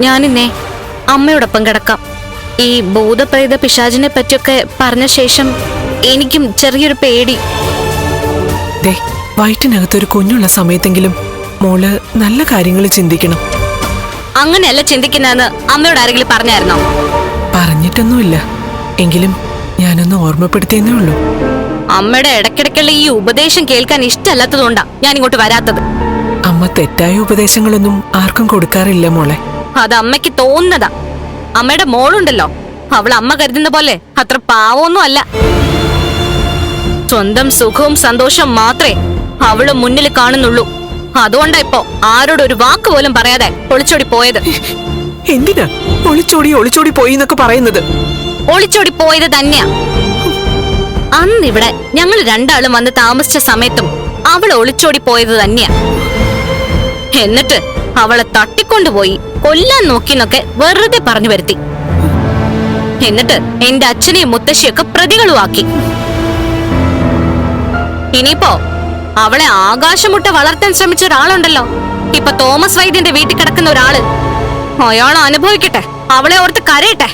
ഞാനിന്നേ അമ്മയോടൊപ്പം കിടക്കാം. ഈ ഭൂതപ്രേത പിശാചിനെ പറ്റിയൊക്കെ പറഞ്ഞ ശേഷം എനിക്കും ചെറിയൊരു പേടി. വയറ്റിനകത്തൊരു കുഞ്ഞുള്ള സമയത്തെങ്കിലും മോൾ നല്ല കാര്യങ്ങൾ ചിന്തിക്കണം. അങ്ങനെയല്ല ചിന്തിക്കുന്നതെന്ന് അമ്മയോട് ആരെങ്കിലും പറഞ്ഞായിരുന്നോ? പറഞ്ഞിട്ടൊന്നുമില്ല. എങ്കിലും ഞാനൊന്ന് ഓർമ്മപ്പെടുത്തിയെന്നേ ഉള്ളൂ. അമ്മയുടെ ഇടയ്ക്കിടയ്ക്കുള്ള ഈ ഉപദേശം കേൾക്കാൻ ഇഷ്ടമല്ലാത്തതുകൊണ്ടാ ഞാൻ ഇങ്ങോട്ട് വരാത്തത്. അമ്മ തെറ്റായ ഉപദേശങ്ങളൊന്നും ആർക്കും കൊടുക്കാറില്ല മോളെ. അത് അമ്മയ്ക്ക് തോന്നുന്നതാ. അമ്മയുടെ മോളുണ്ടല്ലോ. അവൾ അമ്മ കരുതുന്ന പോലെ അത്ര പാവമൊന്നും അല്ല. സ്വന്തം സുഖവും സന്തോഷവും മാത്രമേ അവൾ മുന്നിൽ കാണുന്നുള്ളൂ. അതുകൊണ്ടാ ഇപ്പോ ആരോട് ഒരു വാക്ക് പോലും പറയാതെ ഒളിച്ചോടി പോയത്. എന്തിനാ? ഒളിച്ചോടി ഒളിച്ചോടി പോയി എന്നൊക്കെ പറയുന്നത്? ഒളിച്ചോടി പോയത് തന്നെയാ. അന്ന് ഇവിടെ ഞങ്ങൾ രണ്ടാളും വന്ന് താമസിച്ച സമയത്തും അവൾ ഒളിച്ചോടി പോയത് തന്നെയാ. എന്നിട്ട് അവളെ തട്ടിക്കൊണ്ടുപോയി കൊല്ലാൻ നോക്കിന്നൊക്കെ വെറുതെ പറഞ്ഞു വരുത്തി. എന്നിട്ട് എന്റെ അച്ഛനെയും മുത്തശ്ശിയൊക്കെ പ്രതികളുമാക്കി ഇനിയിപ്പോ അവളെ ആകാശമുട്ട വളർത്താൻ ശ്രമിച്ച ഒരാളുണ്ടല്ലോ. ഇപ്പൊ തോമസ് വൈദ്യന്റെ വീട്ടിൽ കിടക്കുന്ന ഒരാൾ. അയാൾ അനുഭവിക്കട്ടെ. അവളെ ഓർത്ത് കരയട്ടെ.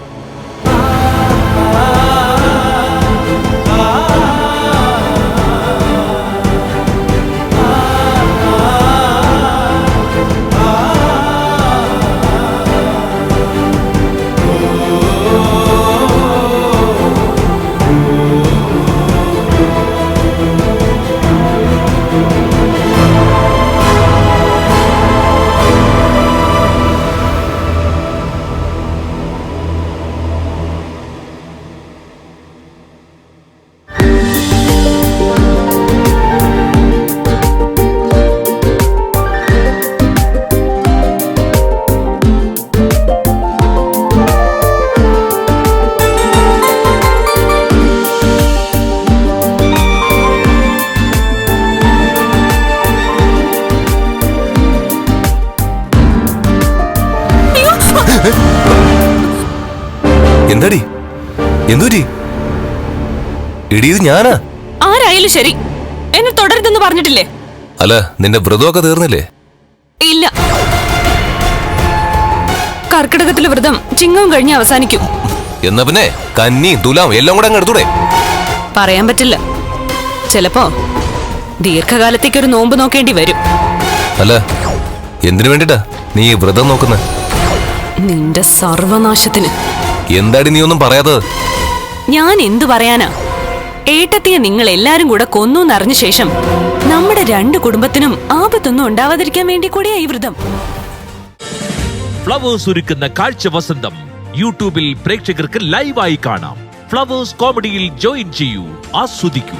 എന്താടി? എന്തൂരി എടി ഇത് ഞാനാ? ആരായാലും ശരി. എന്നെ തുടരുതെന്ന് പറഞ്ഞിട്ടില്ലേ? അല്ല നിന്റെ വ്രതമൊക്കെ തീർന്നില്ലേ? ഇല്ല. കർക്കിടകത്തിലെ വ്രതം ചിങ്ങവും കഴിഞ്ഞ് അവസാനിക്കും. എന്നാ പിന്നെ കന്നിയും തുലാം എല്ലാം കൂടെ അങ്ങ് എടുത്തൂടെ? പറയാൻ പറ്റില്ല. ചിലപ്പോ ദീർഘകാലത്തേക്ക് ഒരു നോമ്പ് നോക്കേണ്ടി വരും. അല്ല എന്തിനു വേണ്ടിട്ടാ നീ ഈ വ്രതം നോക്കുന്ന? നിന്റെ സർവനാശത്തിന്. എന്താടി നീ ഒന്നും പറയാത്തത് ഞാൻ എന്തു പറയാനാ? ഏട്ടത്തിയെ നിങ്ങൾ എല്ലാരും കൂടെ കൊന്നു എന്നറിഞ്ഞ ശേഷം നമ്മുടെ രണ്ട് കുടുംബത്തിനും ആപത്തൊന്നും ഉണ്ടാവാതിരിക്കാൻ വേണ്ടി കൂടിയാ ഈ വ്രതം. ഫ്ലവേഴ്സ് ഒരുക്കുന്ന കാഴ്ച വസന്തം യൂട്യൂബിൽ പ്രേക്ഷകർക്ക് ലൈവായി കാണാം. ഫ്ലവേഴ്സ് കോമഡിയിൽ ജോയിൻ ചെയ്യൂ ആസ്വദിക്കൂ.